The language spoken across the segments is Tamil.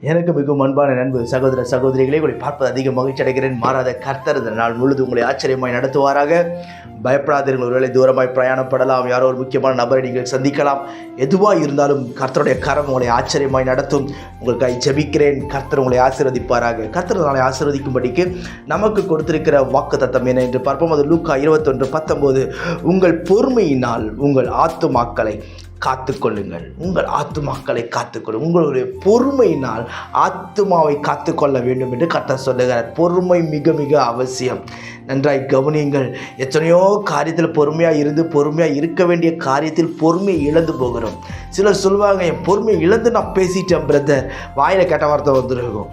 எனக்கு மிகவும் அன்பான நண்பு சகோதர சகோதரிகளை உங்களை பார்ப்பது அதிக மகிழ்ச்சி அடைகிறேன். மாறாத கர்த்தர் இந்த நாள் முழுது உங்களை ஆச்சரியமாய் நடத்துவாராக. பயப்படாதீர்கள் ஒருவேளை தூரமாய் பிரயாணப்படலாம். யாரோ ஒரு முக்கியமான நபரை நீங்கள் சந்திக்கலாம். எதுவாக இருந்தாலும் கர்த்தருடைய கரம் உங்களை ஆச்சரியமாய் நடத்தும். உங்களுக்காக ஜெபிக்கிறேன். கர்த்தர் உங்களை ஆசீர்வதிப்பாராக. கர்த்தர் நாளை ஆசீர்வதிக்கும்படிக்கு நமக்கு கொடுத்திருக்கிற வாக்கு தத்தம் என்ன என்று பார்ப்போம். அது லூக்கா இருபத்தொன்று பத்தொம்போது. உங்கள் பொறுமையினால் உங்கள் ஆத்துமாக்களை காத்துக்கொள்ளுங்கள். உங்கள் ஆத்துமாக்களை காத்துக்கொள்ளும் உங்களுடைய பொறுமையினால் ஆத்துமாவை காத்துக்கொள்ள வேண்டும் என்று கட்ட சொல்லுகிறார். பொறுமை மிக மிக அவசியம். நன்றாய் கவனியுங்கள். எத்தனையோ காரியத்தில் பொறுமையாக இருந்து பொறுமையாக இருக்க வேண்டிய காரியத்தில் பொறுமையை இழந்து போகிறோம். சிலர் சொல்லுவாங்க என் பொறுமையை இழந்து நான் பேசிட்டேன் பிரதர் வாயில் கெட்ட வார்த்தை வந்துருக்கும்.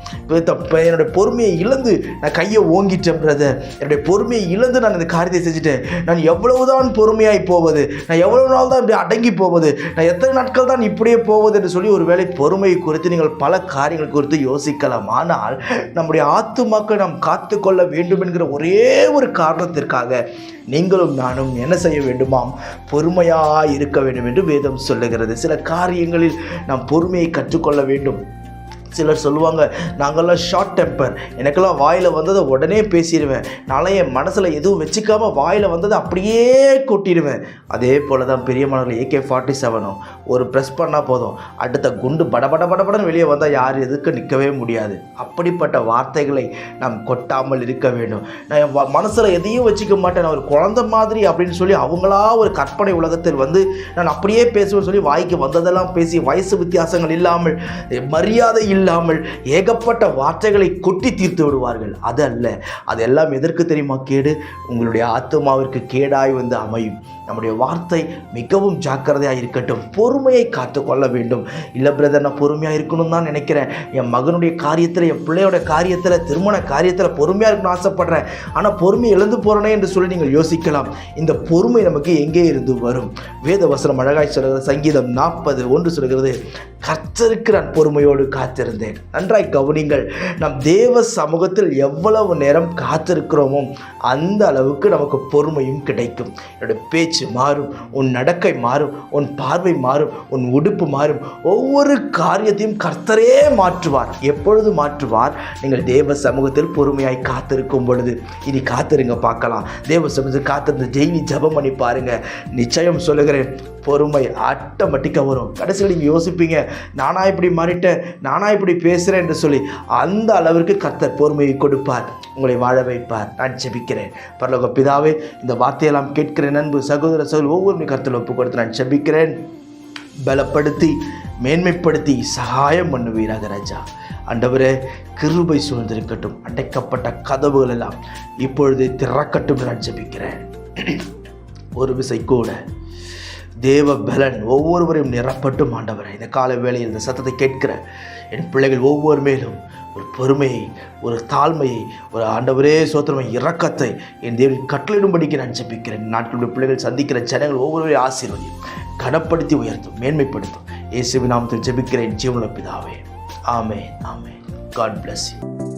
இப்போ என்னுடைய பொறுமையை இழந்து நான் கையை ஓங்கிட்டேன் பிரதர் என்னுடைய பொறுமையை இழந்து நான் இந்த காரியத்தை செஞ்சுட்டேன். நான் எவ்வளவுதான் பொறுமையாய் போவது நான் எவ்வளவு நாள் தான் இப்படி அடங்கி போவது நான் எத்தனை நாட்கள் தான் இப்படியே போவது என்று சொல்லி ஒருவேளை பொறுமை குறித்து நீங்கள் பல காரியங்கள் குறித்து யோசிக்கலாம். ஆனால் நம்முடைய ஆத்துமாக்கள் நாம் காத்துக்கொள்ள வேண்டும் என்கிற ஒரே ஒரு காரணத்திற்காக நீங்களும் நானும் என்ன செய்ய வேண்டுமாம்? பொறுமையாக இருக்க வேண்டும் என்று வேதம் சொல்லுகிறது. சில காரியங்களில் நாம் பொறுமையை கற்றுக்கொள்ள வேண்டும். சிலர் சொல்லுவாங்க நாங்கள்லாம் ஷார்ட் டெம்பர் எனக்கெல்லாம் வாயில் வந்ததை உடனே பேசிடுவேன். நான்லாம் என் மனசில் எதுவும் வச்சுக்காமல் வாயில் வந்ததை அப்படியே கொட்டிடுவேன். அதே போல் தான் பெரியமானவர்கள் ஏகே ஃபார்ட்டி செவனும் ஒரு ப்ரெஸ் பண்ணால் போதும். அடுத்த குண்டு படபட படபடன்னு வெளியே வந்தால் யார் எதுக்கு நிற்கவே முடியாது. அப்படிப்பட்ட வார்த்தைகளை நாம் கொட்டாமல் இருக்க வேண்டும். நான் மனசில் எதையும் வச்சுக்க மாட்டேன். நான் ஒரு குழந்தை மாதிரி அப்படின்னு சொல்லி அவங்களா ஒரு கற்பனை உலகத்தில் வந்து நான் அப்படியே பேசுவேன் சொல்லி வாய்க்கு வந்ததெல்லாம் பேசி வயசு வித்தியாசங்கள் இல்லாமல் மரியாதை இல்லாமல் ஏகப்பட்ட வார்த்தைகளை கொட்டி தீர்த்து விடுவார்கள். அது அல்ல. அதெல்லாம் எதற்கு தெரியுமா கேடு? உங்களுடைய ஆத்மாவிற்கு கேடாய் வந்து அமையும். நம்முடைய வார்த்தை மிகவும் ஜாக்கிரதையாக இருக்கட்டும். பொறுமையை காத்து கொள்ள வேண்டும். இல்லை பிரதர் நான் பொறுமையாக இருக்கணும்னு தான் நினைக்கிறேன். என் மகனுடைய காரியத்தில் என் பிள்ளையோட காரியத்தில் திருமண காரியத்தில் பொறுமையாக இருக்கணும்னு ஆசைப்படுறேன். ஆனால் பொறுமை இழந்து போகிறனே என்று சொல்லி நீங்கள் யோசிக்கலாம். இந்த பொறுமை நமக்கு எங்கே இருந்து வரும்? வேத வசனம் அழகாய் சொல்கிறது சங்கீதம் நாற்பது ஒன்று சொல்கிறது கர்த்தருக்கு நான் பொறுமையோடு காத்திருந்தேன். நன்றாய் கவனிங்கள் நம் தேவ சமூகத்தில் எவ்வளவு நேரம் காத்திருக்கிறோமோ அந்த அளவுக்கு நமக்கு பொறுமையும் கிடைக்கும். என்னுடைய பேச்சு மாறும் உன் நடக்கை மாறும் உன் பார்வை மாறும் உன் உடுப்பு மாறும். ஒவ்வொரு காரியத்தையும் கர்த்தரே மாற்றுவார். எப்பொழுது மாற்றுவார்? நீங்கள் தேவ சமூகத்தில் பொறுமையாய் காத்திருக்கும் பொழுது. இனி காத்திருங்க பார்க்கலாம். தேவ சமூகத்தில் காத்திருந்து ஜெயினி ஜெபம் பண்ணி பாருங்கள் நிச்சயம் சொல்லுகிறேன் பொறுமை ஆட்டோமேட்டிக்காக வரும். கடைசியில் நீங்கள் யோசிப்பீங்க நானா இப்படி மாறிட்டேன் நானா இப்படி பேசுகிறேன் என்று சொல்லி அந்த அளவிற்கு கர்த்தர் பொறுமையை கொடுப்பார் உங்களை வாழ வைப்பார். நான் ஜெபிக்கிறேன். பரலோக பிதாவே இந்த வார்த்தையெல்லாம் கேட்கிற நண்பு சகோதர சகோதரி ஒவ்வொரு கருத்தில் ஒப்பு கொடுத்து நான் ஜெபிக்கிறேன். பலப்படுத்தி மேன்மைப்படுத்தி சகாயம் பண்ணுவீராக ராஜா. அண்டவரே கிருபை சூழ்ந்திருக்கட்டும். அடைக்கப்பட்ட கதவுகள் எல்லாம் இப்பொழுது திறக்கட்டும் நான் ஜெபிக்கிறேன். ஒரு விசை கூட. தேவ பலன் ஒவ்வொருவரையும் நிரப்பட்டும் ஆண்டவரை. இந்த கால வேளையில் இந்த சத்தத்தை கேட்கிற என் பிள்ளைகள் ஒவ்வொரு மேலும் ஒரு பொறுமையை ஒரு தாழ்மையை ஒரு ஆண்டவரே சோத்திரமை இறக்கத்தை என் தேவன் கட்டளிடும்படிக்கு நான் ஜெபிக்கிறேன். நாட்களுடைய பிள்ளைகள் சந்திக்கிற ஜனங்கள் ஒவ்வொருவரையும் ஆசீர்வதியும் கனப்படுத்தி உயர்த்தும் மேன்மைப்படுத்தும். இயேசுவின் நாமத்தில் ஜெபிக்கிறேன். ஜீவன பிதாவே. ஆமே ஆமே காட் பிளஸ் யூ